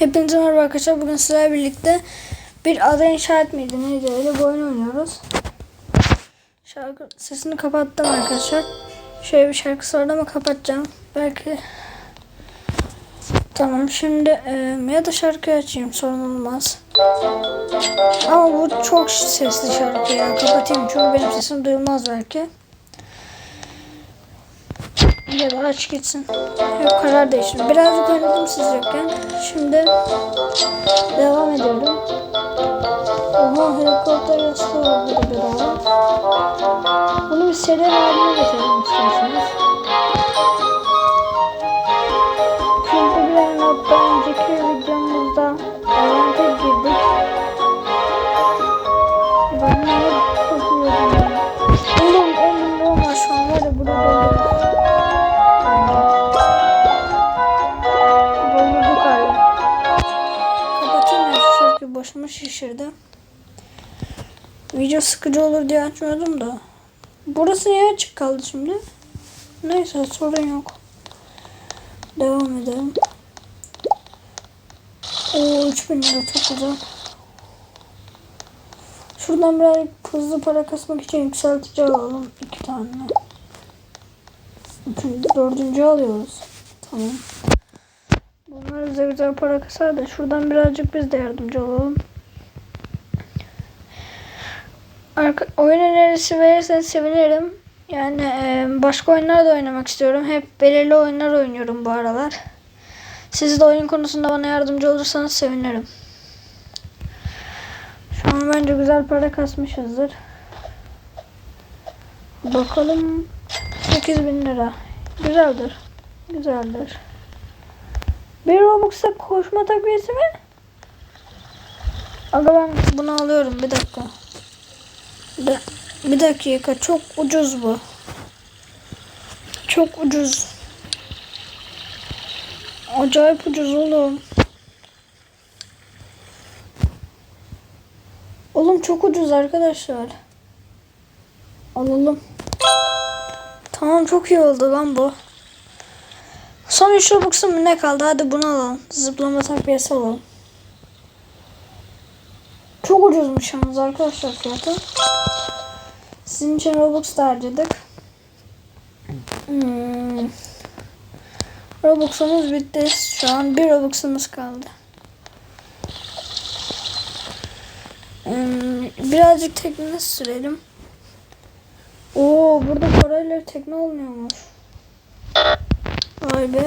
Hepinize merhaba arkadaşlar. Bugün sizlerle birlikte bir ada inşa etmeydi neydi öyle bir oyun oynuyoruz. Şarkı sesini kapattım arkadaşlar. Şöyle bir şarkı vardı ama kapatacağım. Belki Tamam şimdi e, ya da şarkı açayım sorun olmaz. Ama bu çok sesli şarkı ya kapatayım çünkü benim sesim duyulmaz belki. Ya da aç gitsin. Yok karar değiştirdim. Birazcık oynadım siz yokken. Şimdi devam ediyorum. Oha helikopter yastığı var burada beraber. Bunu bir seri haline getirelim isterseniz. Çünkü bir daha önceki şişirdi. Video sıkıcı olur diye açmıyordum da. Burası niye açık kaldı şimdi? Neyse sorun yok. Devam edelim. Oo 3000 lira çok güzel. Şuradan biraz hızlı para kasmak için yükseltici alalım. iki tane. Üçüncü, dördüncü alıyoruz. Tamam. Bunlar bize güzel para kasar da şuradan birazcık biz de yardımcı olalım. Arka, oyun önerisi verirseniz sevinirim. Yani e, başka oyunlar da oynamak istiyorum. Hep belirli oyunlar oynuyorum bu aralar. Siz de oyun konusunda bana yardımcı olursanız sevinirim. Şu an bence güzel para kasmışızdır. Bakalım 8000 lira. Güzeldir. Güzeldir. Bir Robux'a koşma takviyesi mi? Aga ben bunu alıyorum bir dakika. Bir, dakika çok ucuz bu. Çok ucuz. Acayip ucuz oğlum. Oğlum çok ucuz arkadaşlar. Alalım. Tamam çok iyi oldu lan bu. Son 3 Robux'um ne kaldı? Hadi bunu alalım. Zıplama takviyesi alalım. Çok ucuzmuş yalnız arkadaşlar fiyatı. Sizin için Robux da harcadık. Hmm. Robux'umuz bitti. Şu an bir Robux'umuz kaldı. Hmm. Birazcık tekne sürelim. Oo burada parayla tekne olmuyormuş. Vay be.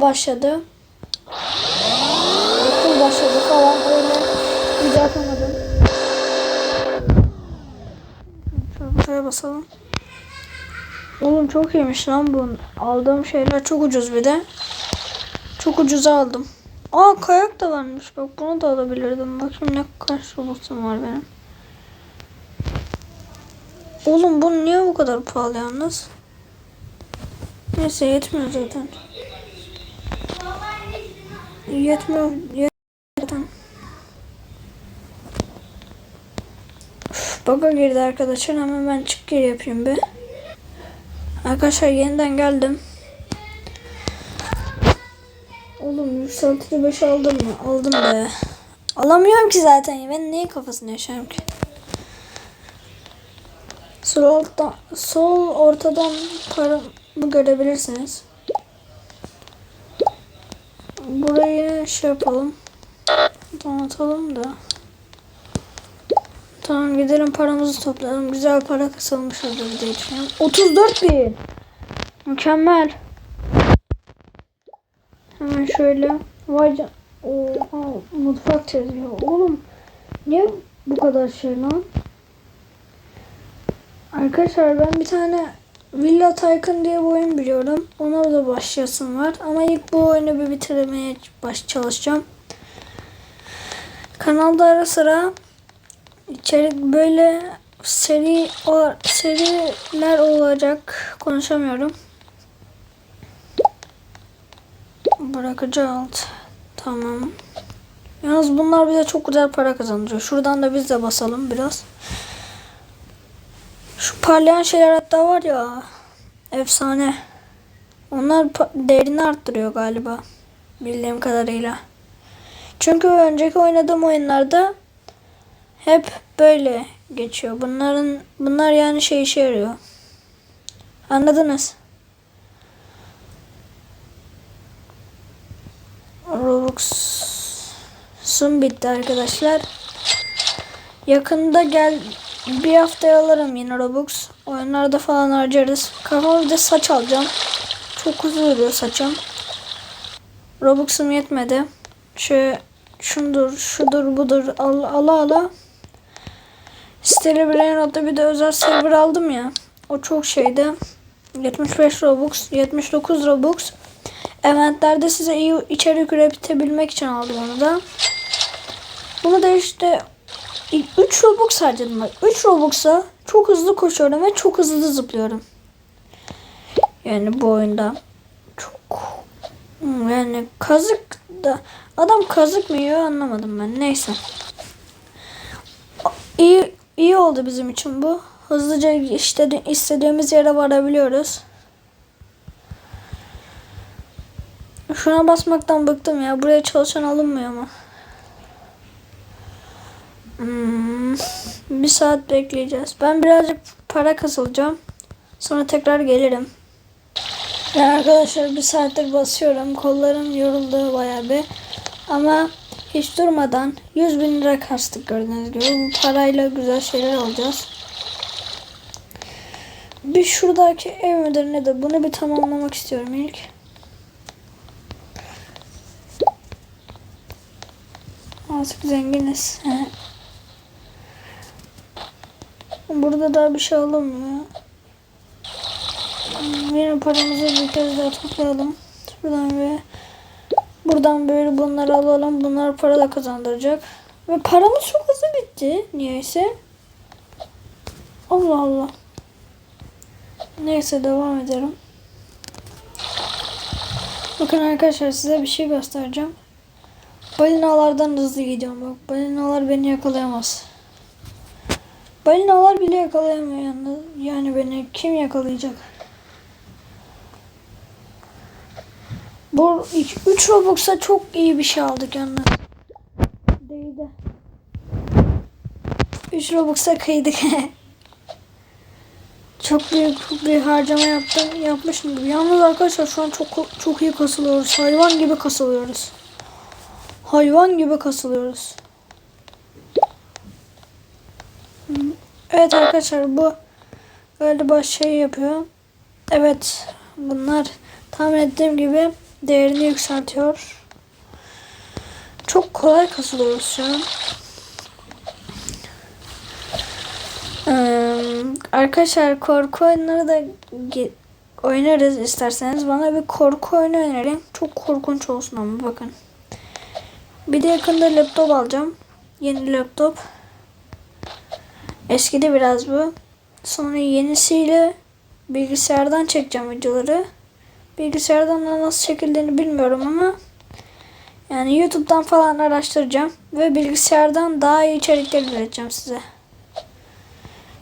Başladı. Okul başladı falan öyle video atamadım. Şöyle buraya basalım. Oğlum çok iyiymiş lan bu. Aldığım şeyler çok ucuz bir de. Çok ucuza aldım. Aa kayak da varmış. Bak bunu da alabilirdim. Bakayım ne kaç robuxum var benim. Oğlum bu niye bu kadar pahalı yalnız? Neyse yetmiyor zaten. Yetmiyor. Yetmiyor. Üf, Bug'a girdi arkadaşlar. Hemen ben çık gir yapayım bir. Arkadaşlar yeniden geldim. Oğlum yükseltici 5 aldım mı? Aldım be. Alamıyorum ki zaten. Ben neyin kafasını yaşarım ki? Sol, altta, sol ortadan paramı görebilirsiniz. Burayı şey yapalım. Donatalım da. Tamam gidelim paramızı toplayalım. Güzel para kasılmışızdır diye düşünüyorum. 34 bin. Mükemmel. Hemen şöyle. Vay can... Oha mutfak tezgahı. Oğlum niye bu kadar şey lan? Arkadaşlar ben bir tane Villa Tycoon diye bir oyun biliyorum. Ona da başlayasım var. Ama ilk bu oyunu bir bitirmeye baş çalışacağım. Kanalda ara sıra içerik böyle seri o seriler olacak. Konuşamıyorum. Bırakıcı. Tamam. Yalnız bunlar bize çok güzel para kazandırıyor. Şuradan da biz de basalım biraz. Şu parlayan şeyler hatta var ya. Efsane. Onlar değerini arttırıyor galiba. Bildiğim kadarıyla. Çünkü önceki oynadığım oyunlarda hep böyle geçiyor. Bunların bunlar yani şey işe yarıyor. Anladınız? Robux'um bitti arkadaşlar. Yakında gel bir haftaya alırım yine Robux. Oyunlarda falan harcarız. Kafama saç alacağım. Çok uzun duruyor saçım. Robux'um yetmedi. Şu şundur, şudur, budur al ala ala. Steli Brainrot'ta bir de özel server aldım ya. O çok şeydi. 75 Robux, 79 Robux. Eventlerde size iyi içerik üretebilmek için aldım onu da. Bunu da işte 3 Robux harcadım bak. 3 Robux'a çok hızlı koşuyorum ve çok hızlı zıplıyorum. Yani bu oyunda çok yani kazık da adam kazık mı yiyor anlamadım ben. Neyse. İyi iyi oldu bizim için bu. Hızlıca işte istediğimiz yere varabiliyoruz. Şuna basmaktan bıktım ya. Buraya çalışan alınmıyor mu? Hmm, bir saat bekleyeceğiz. Ben birazcık para kasılacağım. Sonra tekrar gelirim. Ya arkadaşlar bir saattir basıyorum. Kollarım yoruldu bayağı bir. Ama hiç durmadan 100 bin lira kastık gördüğünüz gibi. Bu parayla güzel şeyler alacağız. Bir şuradaki ev müdürüne de bunu bir tamamlamak istiyorum ilk. Artık zenginiz. Burada daha bir şey alınmıyor. Yine paramızı bir kez daha toplayalım. Buradan ve buradan böyle bunları alalım. Bunlar para da kazandıracak. Ve paramız çok hızlı bitti. Niyeyse. Allah Allah. Neyse devam edelim. Bakın arkadaşlar size bir şey göstereceğim. Balinalardan hızlı gidiyorum bak. Balinalar beni yakalayamaz. Balinalar bile yakalayamıyor yalnız. Yani beni kim yakalayacak? Bu 3 Robux'a çok iyi bir şey aldık yalnız. Değdi. 3 Robux'a kıydık. çok büyük bir harcama yaptım, yapmışım gibi. Yalnız arkadaşlar şu an çok çok iyi kasılıyoruz. Hayvan gibi kasılıyoruz. Hayvan gibi kasılıyoruz. Evet arkadaşlar bu galiba şey yapıyor. Evet bunlar tahmin ettiğim gibi değerini yükseltiyor. Çok kolay kasılıyoruz şu an. Ee, arkadaşlar korku oyunları da oynarız isterseniz. Bana bir korku oyunu önerin. Çok korkunç olsun ama bakın. Bir de yakında laptop alacağım. Yeni laptop. Eskidi biraz bu. Sonra yenisiyle bilgisayardan çekeceğim videoları. Bilgisayardan da nasıl çekildiğini bilmiyorum ama yani YouTube'dan falan araştıracağım ve bilgisayardan daha iyi içerikler üreteceğim size.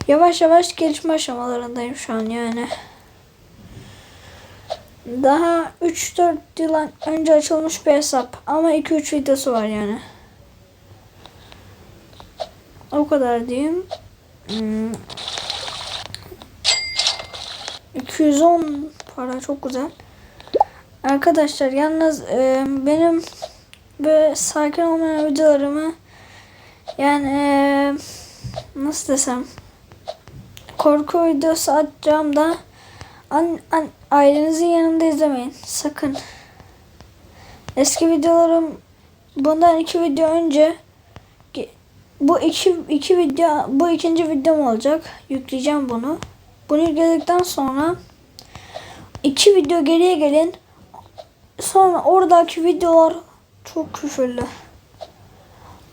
Yavaş yavaş gelişme aşamalarındayım şu an yani. Daha 3-4 yıl önce açılmış bir hesap ama 2-3 videosu var yani. O kadar diyeyim. Hmm. 210 para çok güzel. Arkadaşlar yalnız e, benim böyle sakin olmayan videolarımı yani e, nasıl desem korku videosu atacağım da an, an, ailenizin yanında izlemeyin sakın. Eski videolarım bundan iki video önce Bu iki, iki video, bu ikinci videom olacak. Yükleyeceğim bunu. Bunu yükledikten sonra iki video geriye gelin. Sonra oradaki videolar çok küfürlü.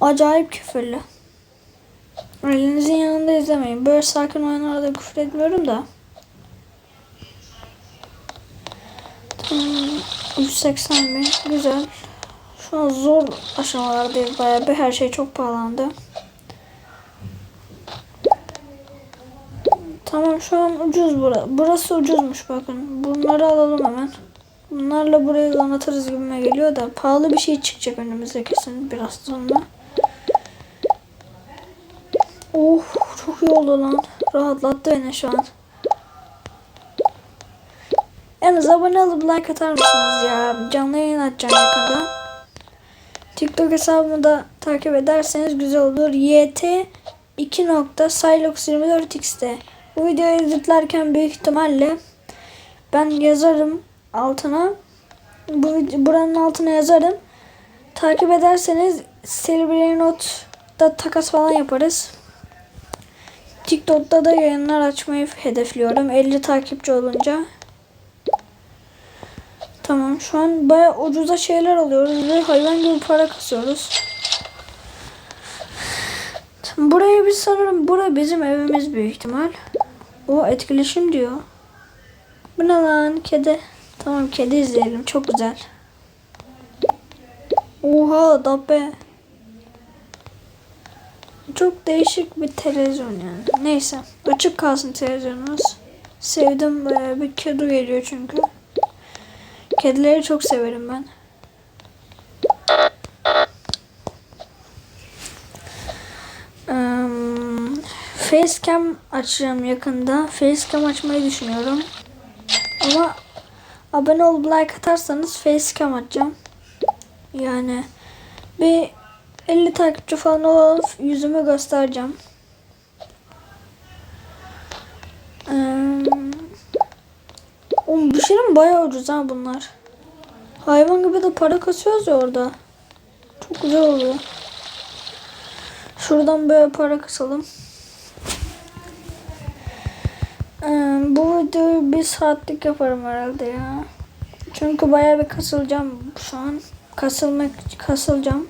Acayip küfürlü. Elinizin yanında izlemeyin. Böyle sakin oyunlarda küfür etmiyorum da. Tamam. 180 bin. Güzel. Şu an zor aşamalardayız bayağı bir. Her şey çok pahalandı. Tamam şu an ucuz bura. Burası ucuzmuş bakın. Bunları alalım hemen. Bunlarla burayı donatırız gibime geliyor da pahalı bir şey çıkacak önümüze kesin biraz sonra. Oh çok iyi oldu lan. Rahatlattı beni şu an. Yalnız abone olup like atar mısınız ya? Canlı yayın açacağım yakında. TikTok hesabımı da takip ederseniz güzel olur. YT 2.Silox24x'te. Bu videoyu editlerken büyük ihtimalle ben yazarım altına. Bu buranın altına yazarım. Takip ederseniz Celebrity Note'da takas falan yaparız. TikTok'ta da yayınlar açmayı hedefliyorum. 50 takipçi olunca. Tamam şu an baya ucuza şeyler alıyoruz ve hayvan gibi para kasıyoruz. Tamam, Buraya biz sanırım bura bizim evimiz büyük ihtimal. O etkileşim diyor. Bu ne lan kedi? Tamam kedi izleyelim çok güzel. Oha dabbe. Çok değişik bir televizyon yani. Neyse açık kalsın televizyonumuz. Sevdim bir kedi geliyor çünkü. Kedileri çok severim ben. Um, Facecam açacağım yakında. Facecam açmayı düşünüyorum. Ama abone olup like atarsanız Facecam açacağım. Yani bir 50 takipçi falan olup yüzümü göstereceğim. Um, Oğlum bu şeyin bayağı ucuz ha bunlar. Hayvan gibi de para kasıyoruz ya orada. Çok güzel oluyor. Şuradan böyle para kasalım. Bu videoyu bir saatlik yaparım herhalde ya. Çünkü bayağı bir kasılacağım şu an. Kasılmak kasılacağım.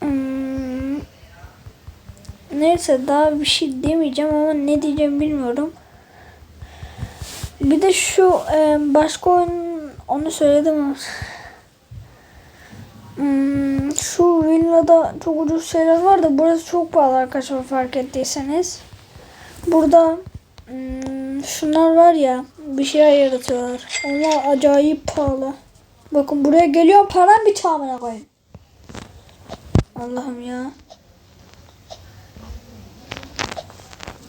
Hmm, neyse daha bir şey demeyeceğim ama ne diyeceğim bilmiyorum. Bir de şu e, başka oyun onu söyledim ama hmm, şu villada çok ucuz şeyler var da burası çok pahalı arkadaşlar fark ettiyseniz. Burada hmm, şunlar var ya bir şey yaratıyorlar. Onlar acayip pahalı. Bakın buraya geliyor param bir çamına koyun. Allah'ım ya.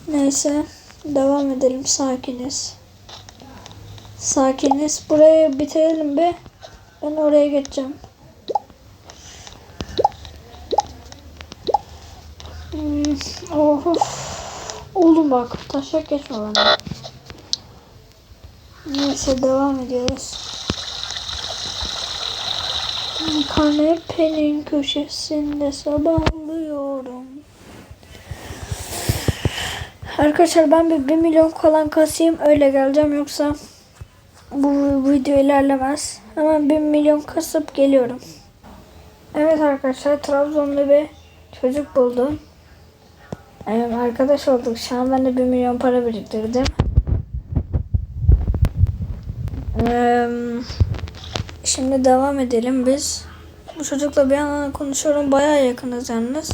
Neyse devam edelim sakiniz. Sakiniz. Burayı bitirelim be. Ben oraya geçeceğim. Hmm, oh. Oğlum bak taşak geçme bana. Neyse devam ediyoruz. Kanepenin köşesinde sabahlıyorum. Arkadaşlar ben bir 1 milyon kalan kasayım öyle geleceğim yoksa bu video ilerlemez. Hemen 1 milyon kasıp geliyorum. Evet arkadaşlar Trabzon'da bir çocuk buldum. Evet, arkadaş olduk. Şu an ben de 1 milyon para biriktirdim. Ee, şimdi devam edelim biz. Bu çocukla bir yandan konuşuyorum. Bayağı yakınız yalnız.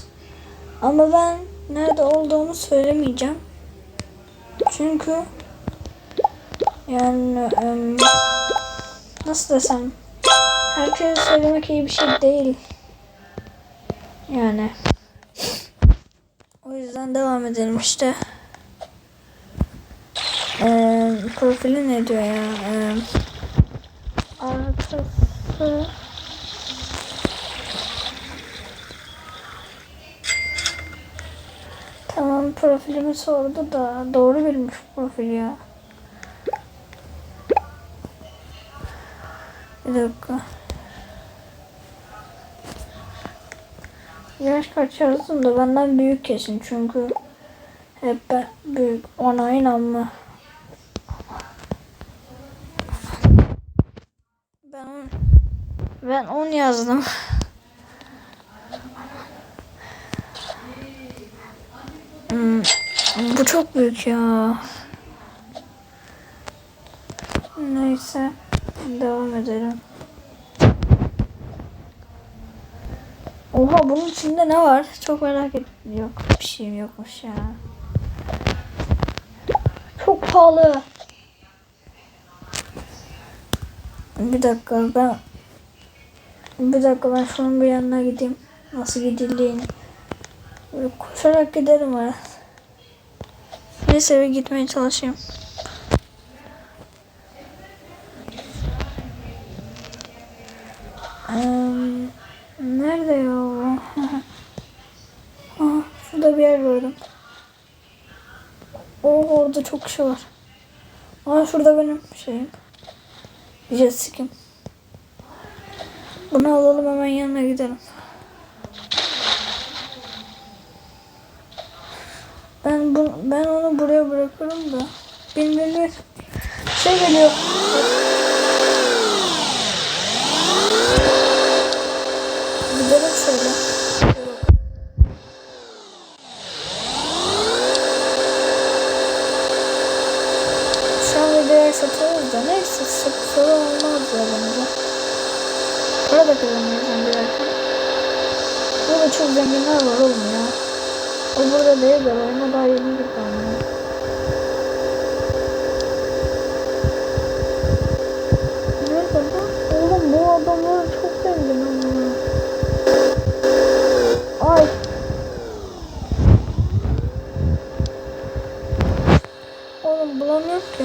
Ama ben nerede olduğumu söylemeyeceğim. Çünkü yani nasıl desem herkese söylemek iyi bir şey değil. Yani o yüzden devam edelim işte. Ee, profili ne diyor ya? Ee, artısı Tamam profilimi sordu da doğru bilmiş profili ya. Bir dakika. Yaş kaç yazdım da benden büyük kesin çünkü hep ben büyük ona inanma. Ben on, ben 10 yazdım. Hmm, bu çok büyük ya. Neyse devam edelim. Oha bunun içinde ne var? Çok merak ettim. Yok bir şeyim yokmuş ya. Çok pahalı. Bir dakika ben bir dakika ben şunun bir yanına gideyim. Nasıl gidildiğini. Böyle koşarak giderim ara. Neyse bir gitmeye çalışayım. Çok kişi var. Aa, şurada benim şeyim. Jet ski'm. Bunu alalım hemen yanına gidelim. Ben bu, ben onu buraya bırakırım da. Bilmiyorum. Şey geliyor. Gidelim şöyle. Şu an videoyu satıyoruz da neyse çok sorun olmaz ya bence. Para da kazanıyoruz hem girerken. Burada çok zenginler var oğlum ya. O de oyuna daha yeni girdi ama. Nerede? Oğlum bu adamlar çok zengin ama. Ay. Oğlum bulamıyorum ki.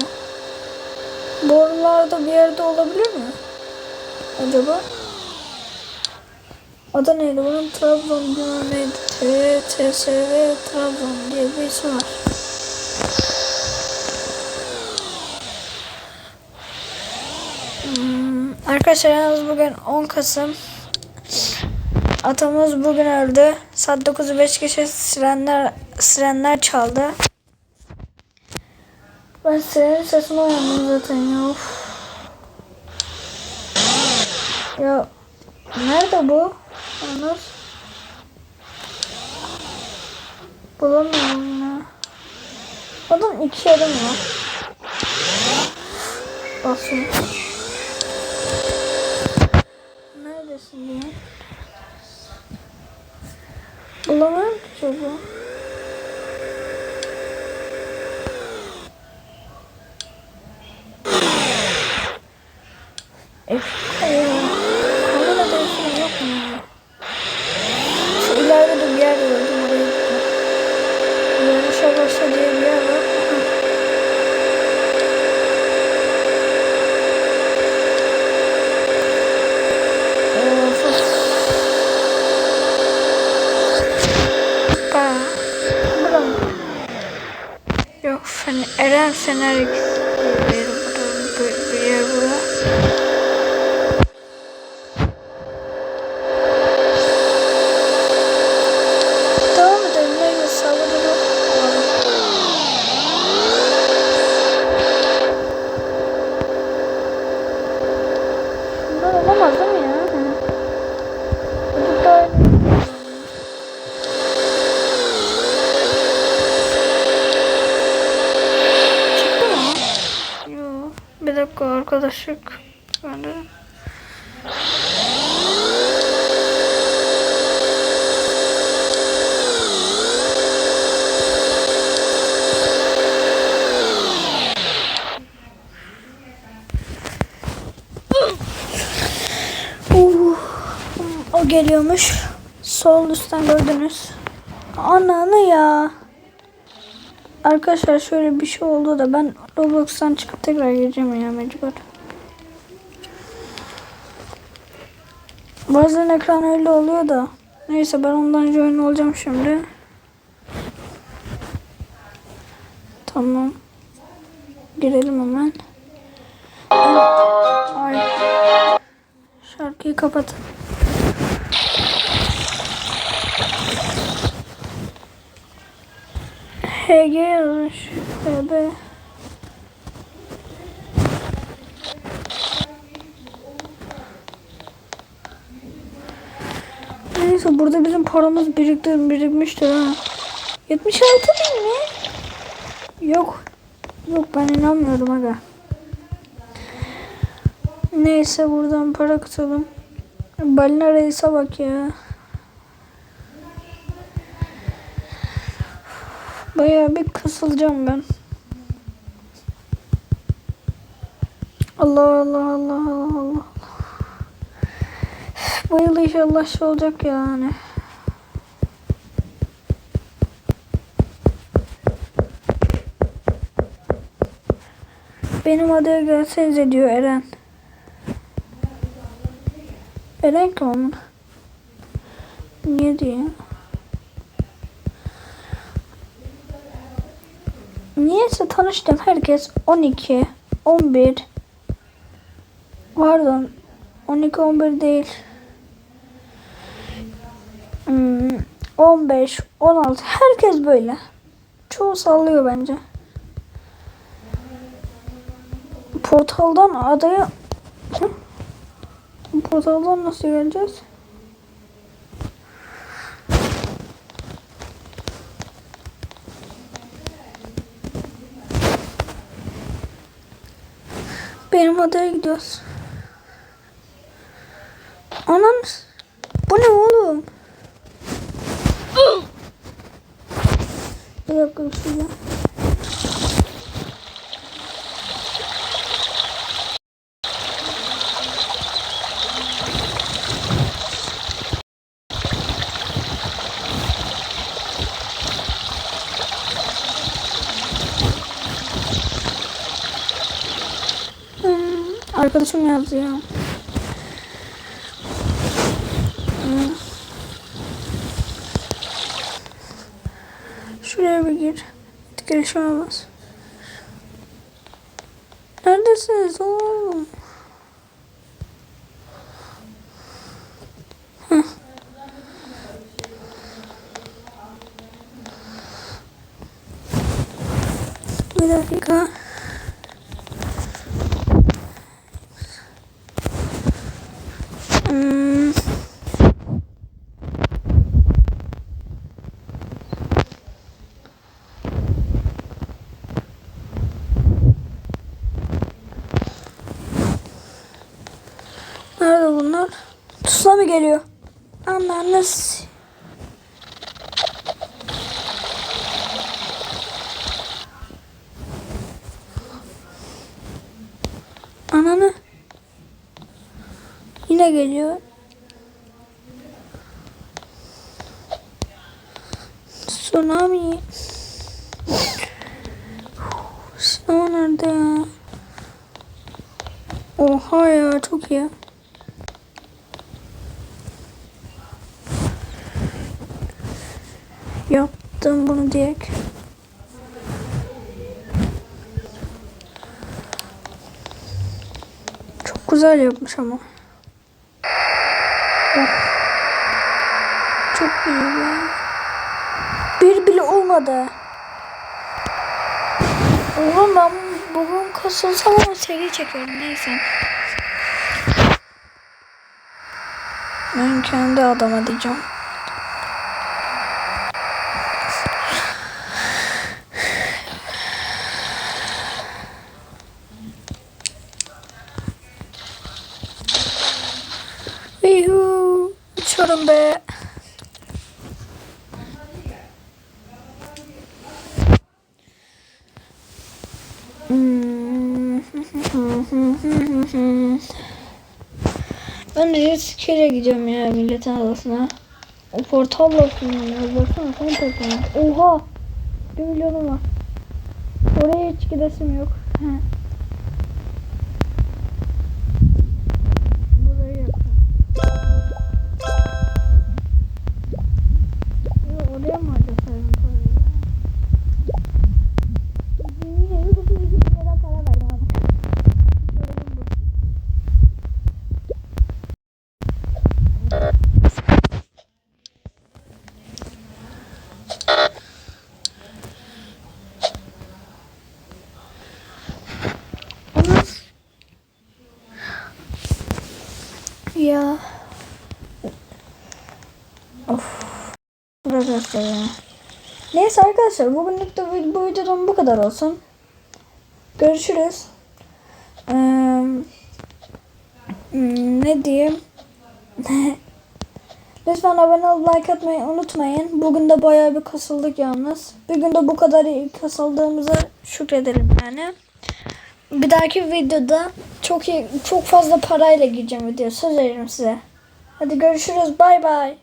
Borularda bir yerde olabilir mi? Acaba? Adı neydi? Bunun Trabzon bilmem neydi. TSV Trabzon diye bir isim var. Hmm, arkadaşlar yalnız bugün 10 Kasım. Atamız bugün öldü. Saat 9'u 5 geçe sirenler, sirenler çaldı. Ben sirenin sesine uyandım zaten ya. Of. Ya nerede bu? Yalnız. Bulamıyorum ya. Adam iki yarım var. Basın. Neredesin ya? Bulamıyorum ki çocuğu. E, hayır. Kamera değişimi yok mu ya? Şu ileride de bir yer gördüm oraya gittim. Yarışa başla diye bir yer var. Of, of. Aa, bura mı? Yok, Fener, Eren Fener diye bir yer burada. Bir, bir yer burada. Devam edelim. Neyse sağlıklı olalım. Bunlar olamaz değil mi ya? Hı. Çocuk da Çıktı mı? Yok. Bir dakika arkadaşlık. Ben de... Uh, o geliyormuş. Sol üstten gördünüz. Ananı ya. Arkadaşlar şöyle bir şey oldu da ben Roblox'tan çıkıp tekrar gireceğim ya mecbur. Bazen ekran öyle oluyor da. Neyse ben ondan join olacağım şimdi. Tamam. Girelim hemen. Ay. Şarkıyı kapat. HG yazmış. Neyse burada bizim paramız birikti, birikmiştir ha. 76 bin mi? Yok. Yok ben inanmıyorum aga. Neyse buradan para kısalım. Balina reise bak ya. Bayağı bir kısılacağım ben. Allah Allah Allah Allah Allah. Bu yıl inşallah şey olacak yani. Benim adaya gelsenize diyor Eren. Eren kim? Niye diyor? Niyeyse tanıştım herkes 12, 11 Pardon 12, 11 değil Hmm, 15, 16 herkes böyle. Çoğu sallıyor bence. Portaldan adaya? Portaldan nasıl geleceğiz? Benim adaya gidiyoruz. Anan bu ne oğlum? Bir dakika şuraya. Hmm, Arkadaşım yazdı ya. Şuraya bir gir. Gelişme olmaz. Neredesiniz oğlum? Heh. Bir dakika. Hmm. Nerede bunlar? Tuzla mı geliyor? Ananız. Ananı. Yine geliyor. Tsunami. Sinema nerede ya? Oha ya çok iyi. Diyek. Çok güzel yapmış ama. Oh. Çok iyi ya. Bir bile olmadı. Oğlum ben bugün kasılsam ama seri çekiyorum neyse. Ben kendi adama diyeceğim. Ben de jet gidiyorum ya milletin adasına. O portalla kullanıyoruz. Baksana son portal. Oha! Bir milyonum var. Oraya hiç gidesim yok. Of. Burası ya. Neyse arkadaşlar bugünlük de bu videodan bu kadar olsun. Görüşürüz. Ee, ne diyeyim? Lütfen abone olup like atmayı unutmayın. Bugün de bayağı bir kasıldık yalnız. Bir günde bu kadar iyi kasıldığımıza şükredelim yani. Bir dahaki videoda çok iyi, çok fazla parayla gireceğim video. Söz veririm size. Hadi görüşürüz. Bay bay.